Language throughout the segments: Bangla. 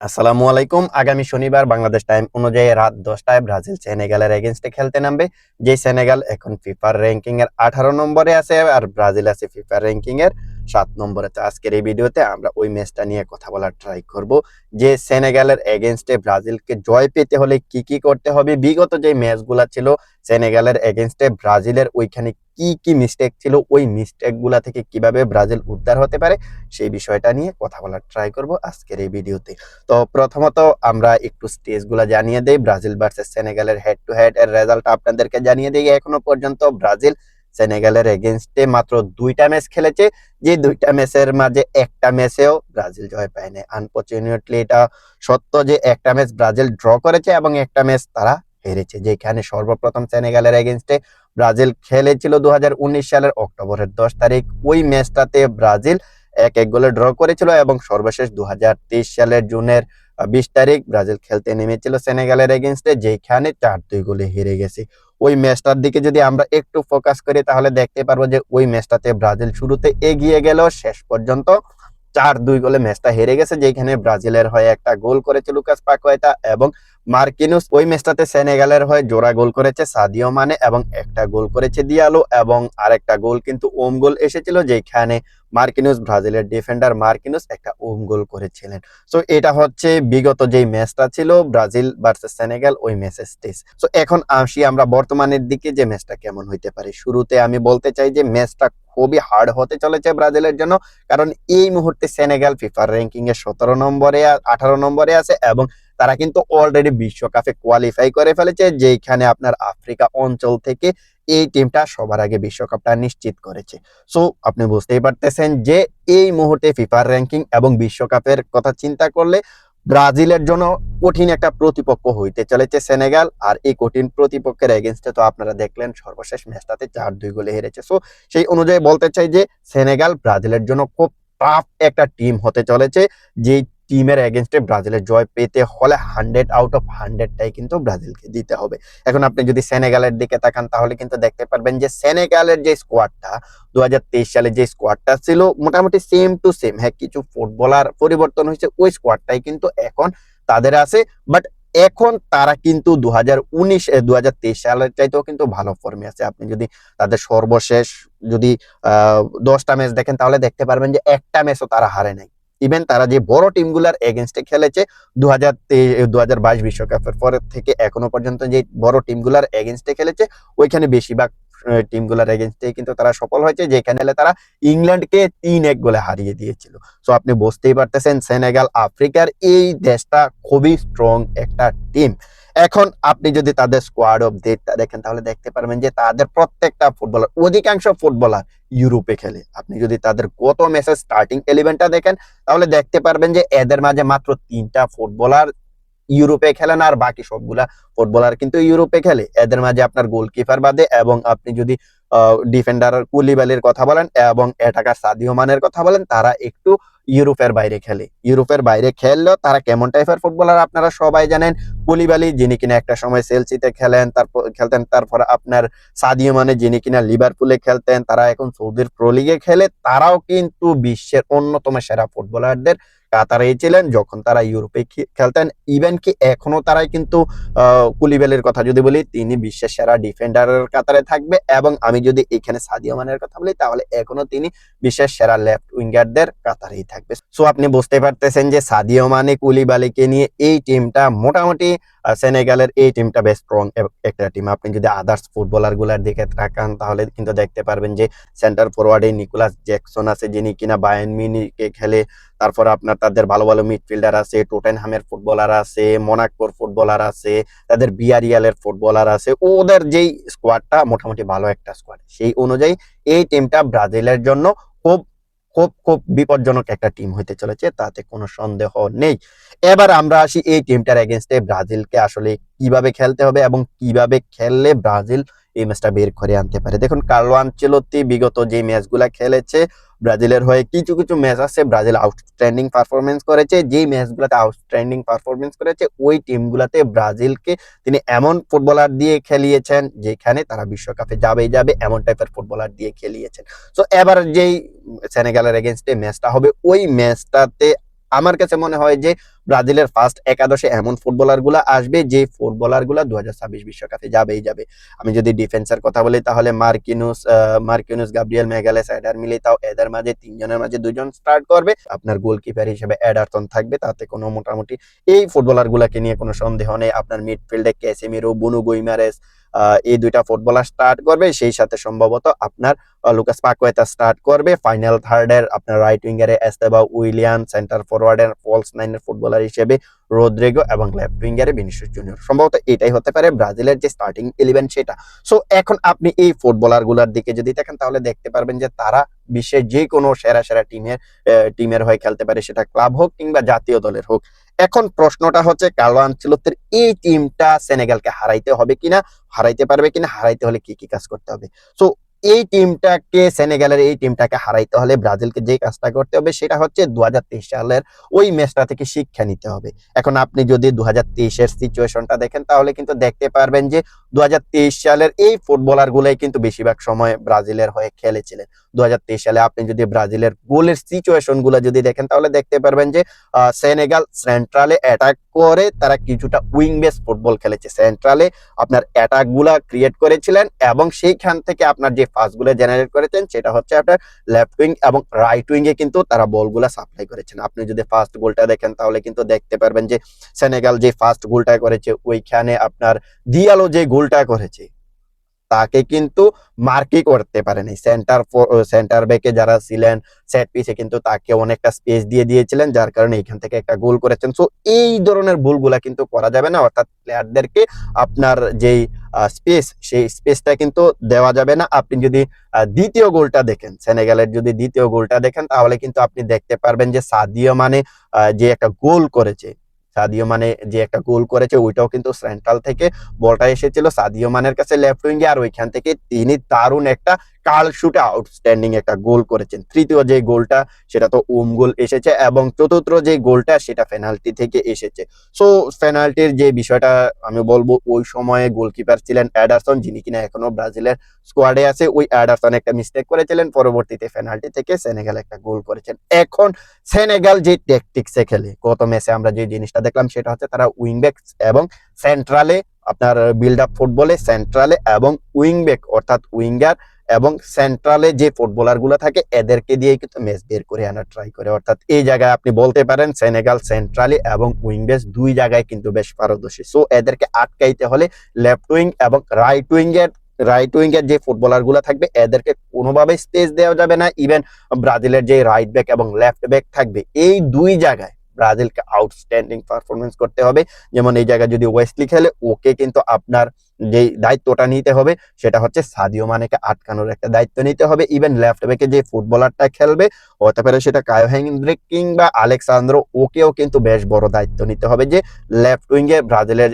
আসসালামু আলাইকুম। আগামী শনিবার বাংলাদেশ টাইম অনুযায়ী রাত দশটায় ব্রাজিল সেনেগালের এগেনস্টে খেলতে নামবে যে সেনেগাল এখন ফিফার র্যাঙ্কিং এর আঠারো নম্বরে আছে আর ব্রাজিল আছে ফিফার র্যাঙ্কিং এর সাত নম্বরে। তো আজকের এই ভিডিওতে আমরা ওই ম্যাচটা নিয়ে কথা বলার ট্রাই করব, যে সেনেগালের এগেনস্টে ব্রাজিলকে জয় পেতে হলে কি কি করতে হবে। বিগত যে ম্যাচগুলো ছিল সেনেগালের এগেনস্টে ব্রাজিলের ওইখানে কি কি মিস্টেক ছিল, ওই মিস্টেকগুলা থেকে কীভাবে ব্রাজিল উদ্ধার হতে পারে, সেই বিষয়টা নিয়ে কথা বলার ট্রাই করব আজকের এই ভিডিওতে তো প্রথমত আমরা একটু স্টেজগুলা জানিয়ে দেই। ব্রাজিল ভার্সেস সেনেগালের হেড টু হেড এর রেজাল্ট আপনাদেরকে জানিয়ে দিই। এখনও পর্যন্ত ব্রাজিল সেনেগালের এগেনস্টে মাত্র দুইটা ম্যাচ খেলেছে। যে দুইটা ম্যাচের মাঝে একটা ম্যাচেও ব্রাজিল জয় পায়নি। আনফর্চুনেটলি এটা সত্য যে একটা ম্যাচ ব্রাজিল ড্র করেছে এবং একটা ম্যাচ তারা হেরেছে, যেখানে সর্বপ্রথম সেনেগালের এগেনস্টে ব্রাজিল খেলেছিল দু হাজার উনিশ সালের অক্টোবরের দশ তারিখ। ওই ম্যাচটাতে ব্রাজিল এক এক গোলে ড্র করেছিল এবং সর্বশেষ দু হাজার তেইশ সালের জুনের বিশ তারিখ ব্রাজিল খেলতে নেমেছিল সেনেগালের এগেনস্টে যেখানে চার দুই গোলে হেরে গেছে। ওই ম্যাচটার দিকে যদি আমরা একটু ফোকাস করি, তাহলে দেখতে পারব যে ওই ম্যাচটাতে ব্রাজিল শুরুতে এগিয়ে গেল। শেষ পর্যন্ত চার দুই গোলে ম্যাচটা হেরে গেছে, যেখানে ব্রাজিলের হয়ে একটা গোল করেছে লুকাস পাকোয়েতা এবং মার্কিনুস ওই ম্যাচটাতে সেনেগালের হয়ে জোড়া গোল করেছে সাদিও মানে এবং একটা গোল করেছে দিয়ালো এবং আরেকটা গোল কিন্তু ওম গোল এসেছিল যেখানে মার্কিনুস ব্রাজিলের ডিফেন্ডার মার্কিনুস একটা ওম গোল করেছিলেন। সো এটা হচ্ছে বিগত যেই ম্যাচটা ছিল, ব্রাজিল ভার্সেস সেনেগাল ওই ম্যাচের স্টেজ। সো এখন আসি আমরা বর্তমানের দিকে যে ম্যাচটা কেমন হইতে পারে। শুরুতে আমি বলতে চাই যে ম্যাচটা খুবই হার্ড হতে চলেছে ব্রাজিলের জন্য, কারণ এই মুহূর্তে সেনেগাল ফিফার র্যাঙ্কিং এ সতেরো নম্বরে, আঠারো নম্বরে আছে এবং তারা কিন্তু অলরেডি বিশ্বকাপে কোয়ালিফাই করে ফেলেছে যেখানে আপনার আফ্রিকা অঞ্চল থেকে এই টিমটা সবার আগে বিশ্বকাপটা নিশ্চিত করেছে। সো আপনি বুঝতেই পারতেছেন যে এই মুহূর্তে ফিফার র্যাঙ্কিং এবং বিশ্বকাপের কথা চিন্তা করলে ব্রাজিলের জন্য কঠিন একটা প্রতিপক্ষ হইতে চলেছে সেনেগাল, আর এই কঠিন প্রতিপক্ষের এগেনস্টে তো আপনারা দেখলেন সর্বশেষ ম্যাচটাতে চার দুই গোলে হেরেছে। সো সেই অনুযায়ী বলতে চাই যে সেনেগাল ব্রাজিলের জন্য খুব টাফ একটা টিম হতে চলেছে, যেই টিমের এগেনস্টে ব্রাজিলের জয় পেতে হলে হান্ড্রেড আউট অফ হান্ড্রেডটাই কিন্তু ব্রাজিলকে দিতে হবে। এখন আপনি যদি সেনেগালের দিকে তাকান, তাহলে কিন্তু দেখতে পারবেন যে সেনেগালের যে স্কোয়াডটা দু সালে যে স্কোয়াডটা ছিল, মোটামুটি সেম টু সেম হ্যাঁ কিছু ফুটবলার পরিবর্তন হয়েছে, ওই স্কোয়াডটাই কিন্তু এখন তাদের আছে। বাট এখন তারা কিন্তু দু হাজার উনিশ দু হাজার তেইশ সালের চাইতেও কিন্তু ভালো ফর্মে আছে। আপনি যদি তাদের সর্বশেষ যদি দশটা ম্যাচ দেখেন, তাহলে দেখতে পারবেন যে একটা ম্যাচও তারা হারে নাই। ইভেন তারা যে বড় টিমগুলার এগেনস্টে খেলেছে দু হাজার দু হাজার বাইশ বিশ্বকাপের পর থেকে এখনও পর্যন্ত যে বড় টিমগুলার এগেনস্টে খেলেছে, ওইখানে বেশিরভাগ টিমগুলার এগেনস্টে কিন্তু তারা সফল হয়েছে। যেখানে তারা ইংল্যান্ডকে তিন এক গোলে হারিয়ে দিয়েছিল। সো আপনি বুঝতেই পারতেছেন, সেনেগাল, আফ্রিকার এই দেশটা খুবই স্ট্রং একটা টিম এখন আপনি যদি তাদের স্কোয়াড অফ ডেটটা দেখেন, তাহলে দেখতে পারবেন যে তাদের প্রত্যেকটা ফুটবলার অধিকাংশ ফুটবলার ইউরোপে খেলে। আপনি যদি তাদের কত ম্যাচের স্টার্টিং এলিভেনটা দেখেন, তাহলে দেখতে পারবেন যে এদের মাঝে মাত্র তিনটা ফুটবলার ইউরোপে খেলেন আর বাকি সবগুলা ফুটবলার কিন্তু ইউরোপে খেলে। এদের মাঝে আপনার গোলকিপার বাদে এবং আপনি যদি ডিফেন্ডার কুলিবালির কথা বলেন এবং এটাকার সাদিও মানের কথা বলেন, তারা একটু ইউরোপের বাইরে খেলে। ইউরোপের বাইরে খেললেও তারা কেমন টাইপের ফুটবলার আপনারা সবাই জানেন? কুলিবালি, যিনি কিনা একটা সময় সেলসিতে খেলেন তারপর খেলতেন, তারপর আপনার সাদিও মানে যিনি কিনা লিভারপুলে খেলতেন, তারা এখন সৌদির প্রো লিগে খেলে, তারাও কিন্তু বিশ্বের অন্যতম সেরা ফুটবলারদের কাতারেই ছিলেন, যখন তারা ইউরোপে খেলতেন। ইভেন কি এখনও তারাই কিন্তু কুলিবেলের কথা যদি বলি, তিনি বিশ্বের সেরা ডিফেন্ডারের কাতারে থাকবে। এবং আমি যদি এখানে সাদিও মানের কথা বলি, তাহলে এখনও তিনি বিশ্বের সেরা লেফট উইঙ্গারদের কাতারেই থাকবে। সো আপনি বুঝতে পারতেছেন যে সাদিও মানে কুলিবালিকে নিয়ে এই টিমটা মোটামুটি সেনেগালের এই টিমটা বেশ স্ট্রং একটা টিম আপনি যদি আদার্স ফুটবলারগুলার দিকে তাকান, তাহলে কিন্তু দেখতে পারবেন যে সেন্টার ফরওয়ার্ডে নিকোলাস জ্যাকসন আছে, যিনি কিনা বায়ান মিনিকে খেলে তারপর আপনার তাদের ভালো ভালো মিডফিল্ডার আছে টোটেনহামের ফুটবলার আছে মোনাকোর ফুটবলার আছে, তাদের বিয়ারিয়ালের ফুটবলার আছে, ওদের যেই স্কোয়াডটা মোটামুটি ভালো একটা স্কোয়াড সেই অনুযায়ী এই টিমটা ব্রাজিলের জন্য খুব খুব খুব বিপজ্জনক একটা টিম হইতে চলেছে, তাতে কোনো সন্দেহ নেই। এবার আমরা আসি এই টিমটার এগেনস্টে ব্রাজিলকে আসলে কীভাবে খেলতে হবে এবং কীভাবে খেললে ব্রাজিল এই ম্যাচটা বের করে আনতে পারে। দেখুন, কার্লো আনচেলত্তি বিগত যে ম্যাচগুলা খেলেছে ব্রাজিলের হয়ে কিছু কিছু ম্যাচ আছে। ব্রাজিল আউটস্ট্যান্ডিং পারফরমেন্স করেছে। যেই ম্যাচগুলোতে আউটস্ট্যান্ডিং পারফরমেন্স করেছে, ওই টিমগুলোতে ব্রাজিলকে তিনি এমন ফুটবলার দিয়ে খেলিয়েছেন, যেখানে তারা বিশ্বকাপে যাবেই যাবে, এমন টাইপের ফুটবলার দিয়ে খেলিয়েছেন। সো এবার যেই সেনেগালের এগেনস্টে ম্যাচটা হবে, ওই ম্যাচটাতে আমার কাছে মনে হয় যে ব্রাজিলের ফার্স্ট একাদশে এমন ফুটবলারগুলা আসবে যে ফুটবলারগুলা দু বিশ্বকাপে যাবেই যাবে। আমি যদি ডিফেন্সের কথা বলি, তাহলে Marquinhos Marquinhos, Gabriel, Magalhaes, Eder Militao, এদের মাঝে তিনজনের মাঝে দুজন স্টার্ট করবে। আপনার গোলকিপার হিসেবে এডারটন থাকবে, তাতে কোনো মোটামুটি এই ফুটবলার গুলাকে নিয়ে কোনো সন্দেহ নেই। আপনার মিডফিল্ডে ক্যাসেমিরো, বুনু গুইমারেস এই দুইটা ফুটবলার স্টার্ট করবে। সেই সাথে সম্ভবত আপনার লুকাস পাকুয়েতা স্টার্ট করবে। ফাইনাল থার্ডের আপনার রাইট উইঙ্গারে এস্তেবা উইলিয়ান সেন্টার ফরওয়ার্ডের ফলস নাইনের ফুটবলার হিসেবে রোদ্রিগো এবং লেফট উইঙ্গারে ভিনিসিয়াস জুনিয়র। সম্ভবত এটাই হতে পারে ব্রাজিলের যে স্টার্টিং ইলেভেন সেটা। সো এখন আপনি এই ফুটবলারগুলার দিকে যদি দেখেন, তাহলে দেখতে পারবেন যে তারা বিশ্বের যে কোনো সেরা সেরা টিমের টিমের হয়ে খেলতে পারে, সেটা ক্লাব হোক কিংবা জাতীয় দলের হোক। এখন প্রশ্নটা হচ্ছে, কার্লো আনচেলত্তির এই টিমটা সেনেগালকে হারাইতে হবে কিনা, হারাইতে পারবে কিনা, হারাইতে হলে কি কি কাজ করতে হবে? সো এই টিমটাকে সেনেগালের এই টিমটাকে হারাইতে হলে ব্রাজিলকে যে কাজটা করতে হবে সেটা হচ্ছে দু সালের ওই ম্যাচটা থেকে শিক্ষা নিতে হবে। এখন আপনি যদি দু হাজার সিচুয়েশনটা দেখেন তাহলে কিন্তু দেখতে পারবেন যে দু সালের এই ফুটবলার গুলাই কিন্তু বেশিরভাগ সময় ব্রাজিলের হয়ে খেলেছিলেন। দু সালে আপনি যদি ব্রাজিলের গোলের সিচুয়েশনগুলো যদি দেখেন তাহলে দেখতে পারবেন যে সেনেগাল সেন্ট্রালে অ্যাটাক করে তারা কিছুটা উইং বেস ফুটবল খেলেছে। সেন্ট্রালে আপনার অ্যাটাকগুলা ক্রিয়েট করেছিলেন এবং সেইখান থেকে আপনার যে ফাস্টগুলো জেনারেট করেছেন, সেটা হচ্ছে আপনার লেফট উইং এবং রাইট উইং এ কিন্তু তারা বলগুলো সাপ্লাই করেছেন। আপনি যদি ফার্স্ট গোলটা দেখেন, তাহলে কিন্তু দেখতে পারবেন যে সেনেগাল যে ফার্স্ট গোলটা করেছে, ওইখানে আপনার দিয়ালো যে গোলটা করেছে তাকে কিন্তু মার্কই করতে পারেনি। সেন্টার সেন্টার ব্যাকে যারা ছিলেন সেট পিসে কিন্তু তাকে অনেকটা স্পেস দিয়ে দিয়েছিলেন, যার কারণে এখান থেকে একটা গোল করেছেন। সো এই ধরনের ভুলগুলা কিন্তু করা যাবে না, অর্থাৎ প্লেয়ারদেরকে আপনার যেই স্পেস সেই স্পেসটা কিন্তু দেওয়া যাবে না। আপনি যদি দ্বিতীয় গোলটা দেখেন, সেনেগালের যদি দ্বিতীয় গোলটা দেখেন, তাহলে কিন্তু আপনি দেখতে পারবেন যে সাদিও মানে যে একটা গোল করেছে সাদিও মানে যে একটা গোল করেছে, ওইটাও কিন্তু সেন্ট্রাল থেকে বলটা এসেছিল সাদিও মানের কাছে লেফট উইঙ্গে আর ওইখান থেকে তিনি দারুণ একটা কাল শুটে আউটস্ট্যান্ডিং একটা গোল করেছেন। তৃতীয় যে গোলটা সেটা তো ওম গোল এসেছে এবং চতুর্থ যে গোলটা সেটা পেনাল্টি থেকে এসেছে। সো পেনাল্টির যে বিষয়টা আমি বলব, ওই সময়ে গোলকিপার ছিলেন অ্যাডারসন, যিনি কিনা এখনও ব্রাজিলের স্কোয়াডে আছে। ওই অ্যাডারসন একটা মিস্টেক করেছিলেন, পরবর্তীতে পেনাল্টি থেকে সেনেগাল একটা গোল করেছেন। এখন সেনেগাল যে ট্যাকটিক্সে খেলে, গত ম্যাচে আমরা যে জিনিসটা দেখলাম, সেটা হচ্ছে তারা উইংব্যাক এবং সেন্ট্রালে আপনার বিল্ড আপ ফুটবলে সেন্ট্রালে এবং উইংব্যাক অর্থাৎ উইঙ্গার এবং সেন্ট্রালে যে ফুটবলারগুলো থাকে, এদেরকে দিয়ে কিন্তু ম্যাচ বের করে আনার ট্রাই করে। অর্থাৎ এই জায়গায় আপনি বলতে পারেন সেনেগাল সেন্ট্রালি এবং উইংবেস দুই জায়গায় কিন্তু বেশ পারদর্শী। সো এদেরকে আটকাইতে হলে লেফট উইং এবং রাইট উইং এর রাইট উইং এর যে ফুটবলারগুলো থাকবে, এদেরকে কোনোভাবে স্পেস দেওয়া যাবে না। ইভেন ব্রাজিলের যে রাইট ব্যাক এবং লেফট ব্যাক থাকবে, এই দুই জায়গায় ব্রাজিলকে আউটস্ট্যান্ডিং পারফরমেন্স করতে হবে। যেমন এই জায়গায় যদি ওয়েস্টলি খেলে, ওকে কিন্তু আপনার যে দায়িত্বটা নিতে হবে, সেটা হচ্ছে সাদিও মানেকে আটকানোর একটা দায়িত্ব নিতে হবে। ইভেন লেফট ব্যাকে যে ফুটবলারটা খেলবে, হতে পারে সেটা কায়ো হেনরিক কিংবা আলেক্সান্দ্রো, ওকেও কিন্তু বেশ বড় দায়িত্ব নিতে হবে যে লেফট উইঙ্গে ব্রাজিলের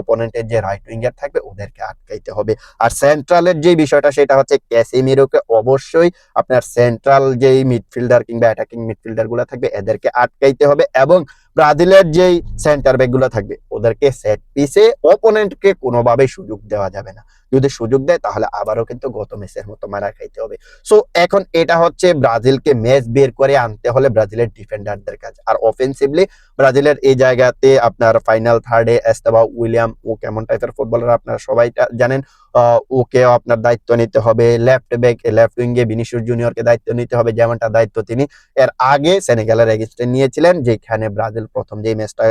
অপোনেন্টের যে রাইট উইঙ্গার থাকবে, ওদেরকে আটকাইতে হবে। আর সেন্ট্রালের যে বিষয়টা, সেটা হচ্ছে ক্যাসিমিরোকে অবশ্যই আপনার সেন্ট্রাল যেই মিডফিল্ডার কিংবা অ্যাটাকিং মিডফিল্ডারগুলো থাকবে, এদেরকে আটকাইতে হবে এবং ব্রাজিলের যেই সেন্টার ব্যাকগুলো থাকবে ওদেরকে সেট পিসে অপোনেন্টকে কোনোভাবেই সুযোগ দেওয়া যাবে না। যদি সুযোগ দেয়, তাহলে আবারও কিন্তু গত ম্যাচের মতো মারা খাইতে হবে। সো এখন এটা হচ্ছে ব্রাজিলকে ম্যাচ বের করে আনতে হলে ব্রাজিলের ডিফেন্ডারদের কাজ। আর অফেন্সিভলি ব্রাজিলের এই জায়গাতে আপনার ফাইনাল থার্ডে এস্তাবা, উইলিয়াম, ও কেমন টাইপের ফুটবলার আপনারা সবাই জানেন। ওকেও আপনার দায়িত্ব নিতে হবে। লেফট ব্যাক লেফট উইঙ্গে ভিনিসিয়াস জুনিয়রকে দায়িত্ব নিতে হবে, যেমনটা দায়িত্ব তিনি। এর আগে সেনেগালের এগেনস্টে নিয়েছিলেন, যেখানে ব্রাজিল প্রথম যে ম্যাচটা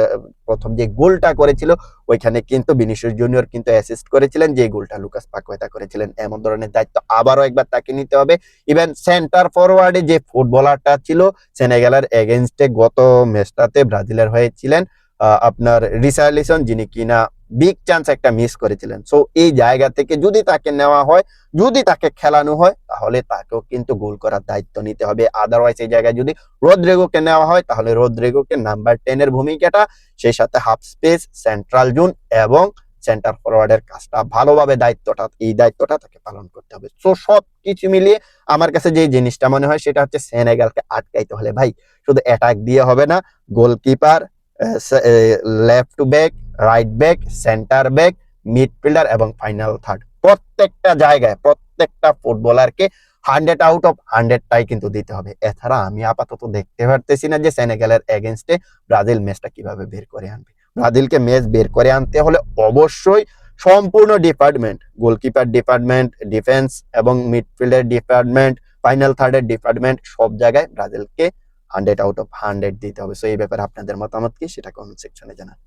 প্রথম যে গোলটা করেছিল ওইখানে কিন্তু বিনিশিয়াস জুনিয়র কিন্তু অ্যাসিস্ট করেছিলেন যে গোলটা লুকাস পাকুয়েতা করেছিলেন। এমন ধরনের দায়িত্ব আবারও একবার তাকে নিতে হবে। ইভেন সেন্টার ফরওয়ার্ডে যে ফুটবলারটা ছিল, সেনেগালের এগেনস্টে গত ম্যাচটাতে ব্রাজিলের হয়েছিলেন আপনার রিসার্লিসন যিনি কিনা বিগ চান্স একটা মিস করেছিলেন। সো এই জায়গা থেকে যদি তাকে নেওয়া হয়, যদি তাকে খেলানো হয়, তাহলে তাকেও কিন্তু গোল করার দায়িত্ব নিতে হবে। আদারওয়াইজ এই জায়গায় যদি রোদ্রেগোকে নেওয়া হয়, তাহলে রোদ্রেগোকে নাম্বার টেন এর ভূমিকাটা, সেই সাথে হাফ স্পেস সেন্ট্রাল জোন এবং সেন্টার ফরওয়ার্ডের কাজটা ভালোভাবে দায়িত্বটা, এই দায়িত্বটা তাকে পালন করতে হবে। সো সব কিছু মিলিয়ে আমার কাছে যে জিনিসটা মনে হয়, সেটা হচ্ছে সেনেগালকে আটকাইতে হলে। ভাই, শুধু অ্যাটাক দিয়ে হবে না goalkeeper left back right back centre back midfielder এবং ফাইনাল থার্ড প্রত্যেকটা জায়গায়, প্রত্যেকটা ফুটবলারকে হান্ড্রেড আউট অফ হান্ড্রেডটাই কিন্তু দিতে হবে। এছাড়া আমি আপাতত দেখতে পারতেছি না যে সেনেগালের এগেনস্টে ব্রাজিল ম্যাচটা কীভাবে বের করে আনবে। ব্রাজিলকে ম্যাচ বের করে আনতে হলে অবশ্যই সম্পূর্ণ ডিপার্টমেন্ট গোলকিপার ডিপার্টমেন্ট ডিফেন্স এবং মিডফিল্ডের ডিপার্টমেন্ট ফাইনাল থার্ডের ডিপার্টমেন্ট সব জায়গায় ব্রাজিলকে হান্ড্রেড আউট অফ হান্ড্রেড দিতে হবে। সো এই ব্যাপারে আপনাদের মতামত কি? সেটা কমেন্ট সেকশনে জানান।